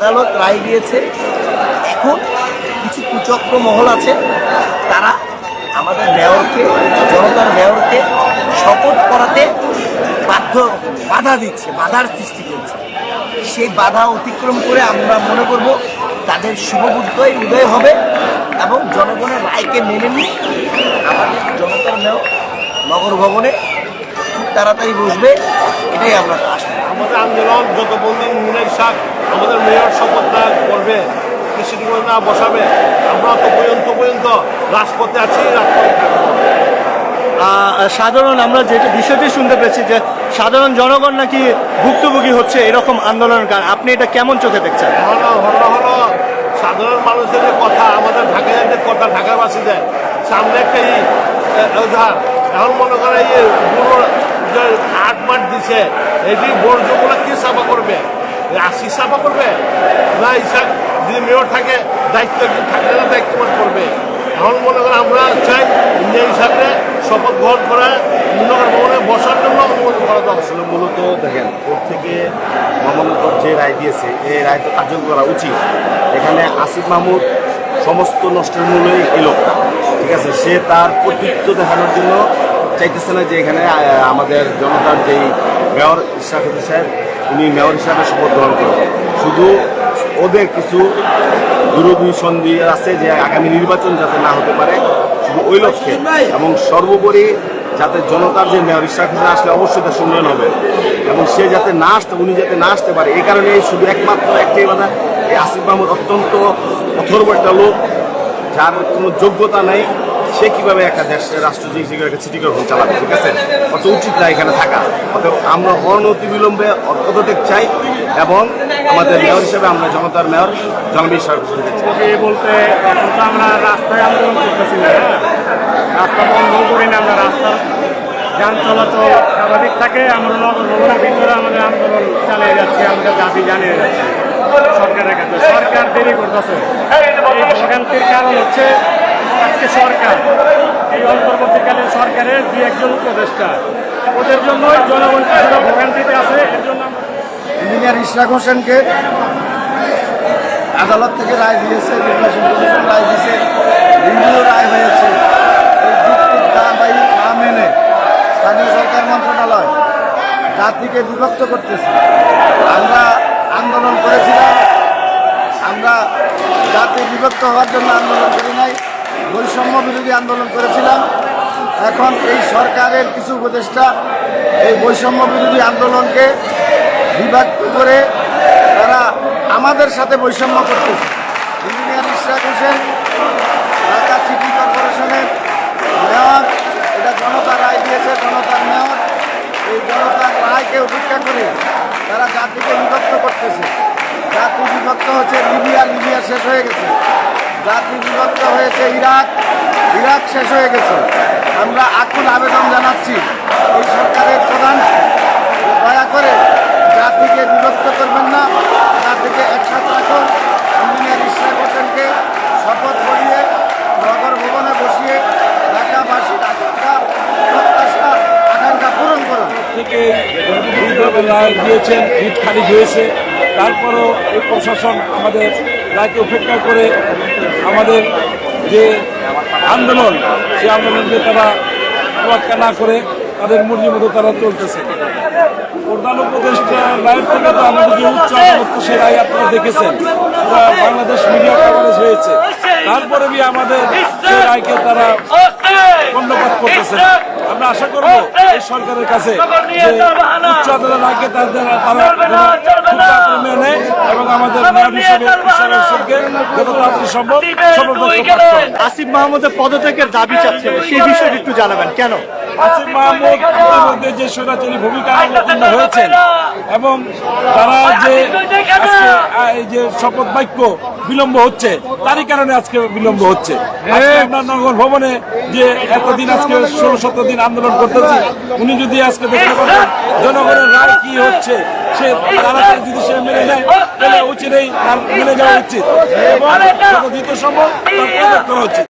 আদালত রায় দিয়েছে। এখন কিছু কুচক্র মহল আছে, তারা আমাদের মেয়রকে, জনতার মেয়রকে শপথ করাতে বাধ্য, বাধা দিচ্ছে, বাধার সৃষ্টি করছে। সেই বাধা অতিক্রম করে আমরা মনে করব তাদের শুভবুদ্ধই উদয় হবে এবং জনগণের রায়কে মেনে নিয়ে আমাদের জনতার মেয়র নগর ভবনে তাড়াতাড়ি বসবে এটাই আমরা আমাদের আন্দোলন যত বন্ধু মুনের শাক আমাদের মেয়র শপথ না করবে সিটি না বসাবে আমরা তো পর্যন্ত পর্যন্ত রাজপথে আছি রাজপথে সাধারণ আমরা যেটা বিষয়টি শুনতে পেয়েছি যে সাধারণ জনগণ নাকি ভুক্তভোগী হচ্ছে এরকম আন্দোলনের কারণ। আপনি এটা কেমন চোখে দেখছেন? হলো হলো হলো সাধারণ মানুষের যে কথা আমাদের ঢাকা যে কথা ঢাকার বাসীদের সামনে একটা ই উদাহরণ এখন মনে করে এই যে দিছে। এটি বর্জ্যগুলো কি সাফা করবে? আশি সাফা করবে? না, ইসাক, যদি মেয়র থাকে, দায়িত্ব একজন থাকলে না দায়িত্ব পালন করবে? এখন মনে করেন আমরা চাই ইন্ডিয়া হিসাবে শপথ গ্রহণ করা, নগর ভবনে বসার জন্য অনুমোদন করা আসলে মূলত দেখেন, কোর্ট থেকে মহামানকর যে রায় দিয়েছে, এই রায় তো কার্যকর করা উচিত। এখানে আসিফ মাহমুদ সমস্ত নষ্টের মূলেই এই লোকটা, ঠিক আছে? সে তার কর্তৃত্ব দেখানোর জন্য চাইতেছে না যে এখানে আমাদের জনতার যেই মেয়র ইশরাক সাহেব, উনি মেয়র হিসাবে শপথ গ্রহণ করবেন। শুধু ওদের কিছু দুরবি সন্ধি আছে যে আগামী নির্বাচন যাতে না হতে পারে, শুধু ওই লক্ষ্যে। এবং সর্বোপরি যাতে জনতার যে মেয়র ইশরাক আসলে অবশ্যই তার উন্নয়ন হবে। এবং সে যাতে না আসতে, উনি যাতে না আসতে পারে, এই কারণে শুধু একমাত্র একটাই কথা এই আসিফ মাহমুদ অত্যন্ত অথর্ব একটা লোক, যার কোনো যোগ্যতা নেই সে কীভাবে একটা দেশ রাষ্ট্র হিসেবে একটা সিটি কর্পোরেশন চালাবে, ঠিক আছে? অত উচিত না এখানে থাকা। অতএব আমরা অনতি বিলম্বে পদত্যাগ চাই এবং আমাদের মেয়র হিসেবে আমরা জনতার মেয়র, জনবীর সরকার বলতে আমরা রাস্তায় আন্দোলন করতেছি না হ্যাঁ? রাস্তা বন্ধ করি না আমরা রাস্তার যান চলাচল স্বাভাবিক থাকে, আমরা নগর ভবনের ভিতরে আমাদের আন্দোলন চালিয়ে যাচ্ছি, আমাদের দাবি জানিয়ে যাচ্ছি সরকারের কাছে। সরকার দেরি করতেছে। এই ভোগান্তির কারণ হচ্ছে আজকে সরকার, এই অন্তর্বর্তীকালীন সরকারের দুই একজন উপদেষ্টা। ওদের জন্য জনগণ ভোগান্তিতে আছে, এর জন্য ইঞ্জিনিয়ার ইশরাক হোসেনকে আদালত থেকে রায় দিয়েছে, নির্বাচন কমিশন রায় দিয়েছে রিভিউ রায় হয়েছে। মেনে স্থানীয় সরকার মন্ত্রণালয় জাতিকে বিভক্ত করতেছে। আমরা আন্দোলন করেছিলাম, আমরা জাতি বিভক্ত হওয়ার জন্য আন্দোলন করি নাই। বৈষম্য বিরোধী আন্দোলন করেছিলাম। এখন এই সরকারের কিছু উপদেষ্টা এই বৈষম্য বিরোধী আন্দোলনকে বিভক্ত করে তারা আমাদের সাথে বৈষম্য করতেছে। ইঞ্জিনিয়ার ইশরাক হোসেন, ঢাকা সিটি কর্পোরেশনের মেয়র, এটা জনতা রায় দিয়েছে, জনতার মেয়র। এই জনতার রায়কে উপেক্ষা করে তারা জাতিকে বিভক্ত করতেছে। জাতি বিভক্ত হচ্ছে, লিবিয়া লিবিয়া শেষ হয়ে গেছে। জাতি বিভক্ত হয়েছে ইরাক। ইরাক শেষ হয়ে গেছে। আমরা আকুল আবেদন জানাচ্ছি, এই সরকারের প্রধান, দয়া করে জাতিকে বিভক্ত করবেন না, জাতিকে একসাথে রাখুন। ইঞ্জিনিয়ার ইশরাক হোসেনকে শপথ করিয়ে নগর ভবনে বসিয়ে ঢাকাবাসীর আকাঙ্ক্ষা, প্রত্যাশা, আকাঙ্ক্ষা পূরণ করুন। থেকে দিয়েছেন খালি হয়েছে তারপরও এই প্রশাসন আমাদের রায়কে উপেক্ষা করে আমাদের যে আন্দোলন সেই আন্দোলনকে তারা তোয়াক্কা না করে তাদের মর্জি মতো তারা চলতেছে প্রধান উপদেষ্টা রায়ের থেকে তো আমাদের যে উচ্চ আদালত সে রায় আপনারা দেখেছেন। পুরা বাংলাদেশ মিডিয়া কভারেজ হয়েছে। তারপরে বি আমাদের সেই রায়কে তারা ধন্যবাদ করতেছে। আমরা আশা করব এই সরকারের কাছে যে উচ্চ আদালত আগে তাদের তারা আসিফ মাহমুদের পদত্যাগের দাবি চাচ্ছেন সেই বিষয়টি একটু জানাবেন কেন? আসিফ মাহমুদ ইতিমধ্যে যে স্বৈরাচারী ভূমিকা অবতীর্ণ হয়েছেন এবং তারা যে এই যে শপথ বাক্য বিলম্ব হচ্ছে তারই কারণে আজকে বিলম্ব হচ্ছে। আমরা নগর ভবনে যে এতদিন আজকে ষোলো সতেরো দিন আন্দোলন করতেছি উনি যদি আজকে দেখতে পারেন জনগণের রায় কি হচ্ছে? সে তাড়াতাড়ি যদি সে মেনে নেয়, তাহলে উচিত এই তার মেনে যাওয়া উচিত। এবং যত দ্বিতীয় সম্ভব তার করা উচিত।